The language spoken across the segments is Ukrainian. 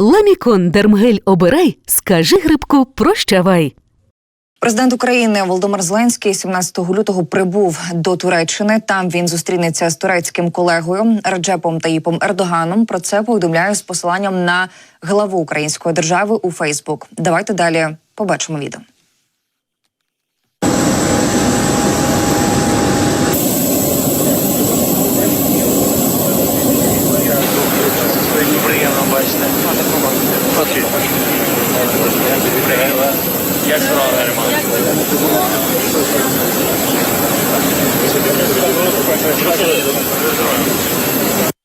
Ламікон Дермгель обирай, скажи грибку, прощавай. Президент України Володимир Зеленський 17 лютого прибув до Туреччини. Там він зустрінеться з турецьким колегою Реджепом Таїпом Ердоганом. Про це повідомляю з посиланням на главу української держави у Фейсбук. Давайте далі побачимо відео. Yes, sir, very much. Teşekkür ederim.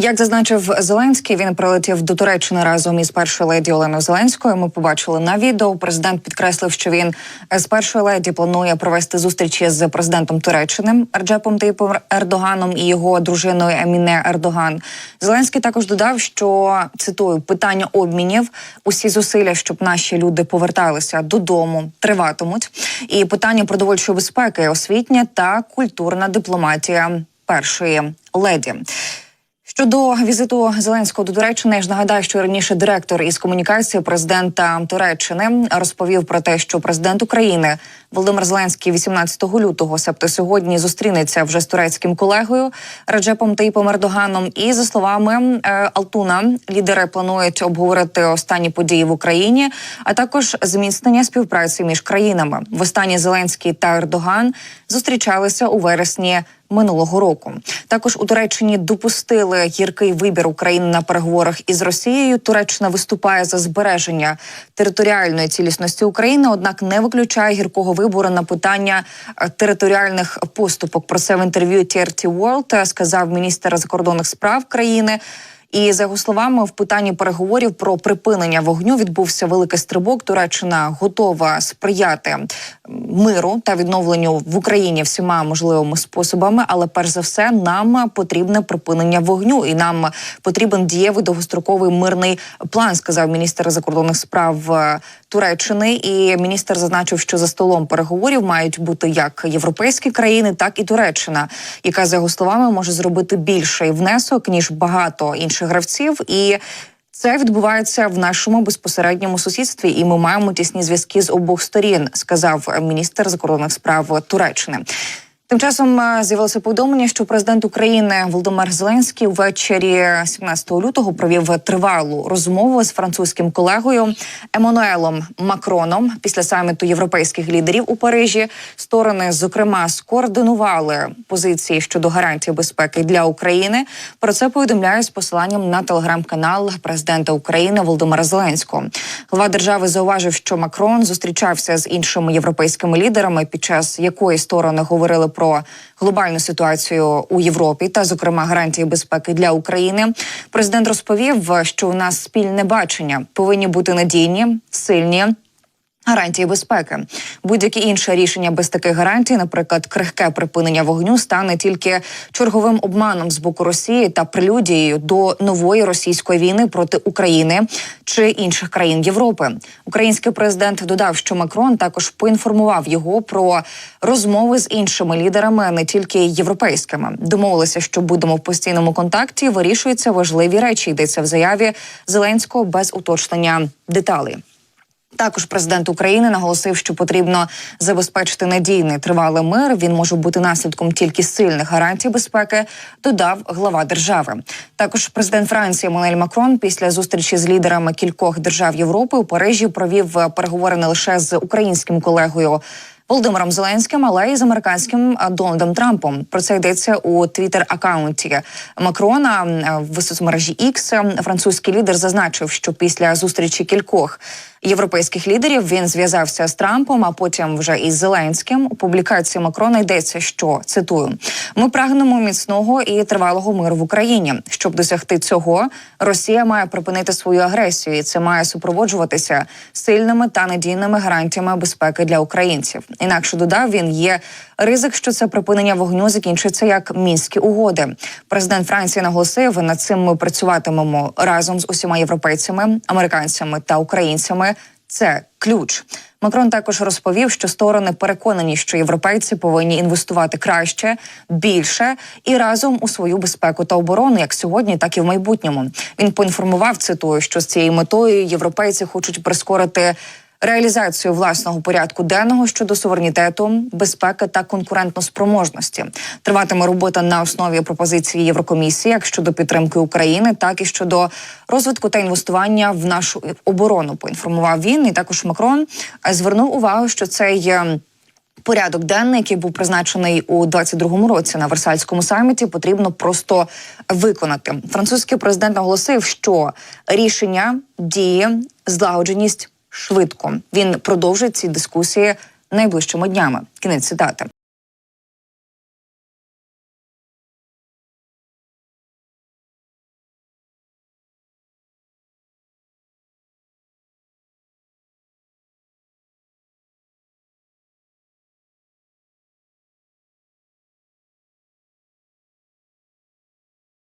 Як зазначив Зеленський, він прилетів до Туреччини разом із першою леді Оленою Зеленською. Ми побачили на відео. Президент підкреслив, що він з першої леді планує провести зустрічі з президентом Туреччини Реджепом Таїпом Ердоганом і його дружиною Еміне Ердоган. Зеленський також додав, що цитую питання обмінів, усі зусилля, щоб наші люди поверталися додому, триватимуть. І питання продовольчої безпеки, освітня та культурна дипломатія першої леді. Щодо візиту Зеленського до Туреччини, я ж нагадаю, що раніше директор із комунікації президента Туреччини розповів про те, що президент України Володимир Зеленський 18 лютого, себто сьогодні, зустрінеться вже з турецьким колегою Реджепом Таїпом Ердоганом. І за словами е, Алтуна, лідери планують обговорити останні події в Україні, а також зміцнення співпраці між країнами. Востаннє Зеленський та Ердоган зустрічалися у вересні минулого року. Також у Туреччині допустили гіркий вибір України на переговорах із Росією. Туреччина виступає за збереження територіальної цілісності України, однак не виключає гіркого вибору на питання е, територіальних поступок. Про це в інтерв'ю TRT World е, сказав міністр закордонних справ країни. І за його словами, в питанні переговорів про припинення вогню відбувся великий стрибок. Туреччина готова сприяти миру та відновленню в Україні всіма можливими способами. Але перш за все, нам потрібне припинення вогню, і нам потрібен дієвий довгостроковий мирний план, сказав міністр закордонних справ е, Туреччини. І міністр зазначив, що за столом переговорів мають бути як європейські країни, так і Туреччина, яка за його словами може зробити більший внесок ніж багато інших гравців і. Це відбувається в нашому безпосередньому сусідстві, і ми маємо тісні зв'язки з обох сторін, сказав міністр закордонних справ Туреччини. Тим часом е, з'явилося повідомлення, що президент України Володимир Зеленський ввечері 17 лютого провів тривалу розмову з французьким колегою Еммануелом Макроном після саміту європейських лідерів у Парижі. Сторони, зокрема, скоординували позиції щодо гарантій безпеки для України. Про це повідомляє з посиланням на телеграм-канал президента України Володимира Зеленського. Глава держави зауважив, що Макрон зустрічався з іншими європейськими лідерами, під час якої сторони говорили про глобальну ситуацію у Європі та, зокрема, гарантії безпеки для України. Президент розповів, що у нас спільне бачення повинні бути надійні, сильні. Гарантії безпеки будь-які інше рішення без таких гарантій, наприклад, крихке припинення вогню, стане тільки черговим обманом з боку Росії та прелюдією до нової російської війни проти України чи інших країн Європи. Український президент додав, що Макрон також поінформував його про розмови з іншими лідерами, не тільки європейськими. Домовилися, що будемо в постійному контакті. Вирішуються важливі речі. Йдеться в заяві Зеленського без уточнення деталей. Також президент України наголосив, що потрібно забезпечити надійний тривалий мир. Він може бути наслідком тільки сильних гарантій безпеки. Додав глава держави. Також президент Франції Еммануель Макрон після зустрічі з лідерами кількох держав Європи у Парижі провів переговори не лише з українським колегою. Володимиром Зеленським, але й з американським Дональдом Трампом. Про це йдеться у твіттер-аккаунті Макрона в соцмережі X. Французький лідер зазначив, що після зустрічі кількох європейських лідерів він зв'язався з Трампом, а потім вже із Зеленським. У публікації Макрона йдеться, що цитую: ми прагнемо міцного і тривалого миру в Україні. Щоб досягти цього, Росія має припинити свою агресію, і це має супроводжуватися сильними та надійними гарантіями безпеки для українців. Інакше додав він є ризик, що це припинення вогню закінчиться як мінські угоди. Президент Франції наголосив над цим. Ми працюватимемо разом з усіма європейцями, американцями та українцями. Це ключ. Макрон також розповів, що сторони переконані, що європейці повинні інвестувати краще, більше і разом у свою безпеку та оборону, як сьогодні, так і в майбутньому. Він поінформував цитую, що з цією метою європейці хочуть прискорити. Реалізацію власного порядку денного щодо суверенітету, безпеки та конкурентноспроможності триватиме робота на основі пропозиції Єврокомісії, як щодо підтримки України, так і щодо розвитку та інвестування в нашу оборону. Поінформував він і також Макрон е, звернув увагу, що цей. е, Порядок денний, який був призначений у 22-му році на Версальському саміті, потрібно просто виконати. Французький президент наголосив, що рішення діє злагодженість швидко. Він продовжить ці дискусії найближчими днями. Кінець цитати.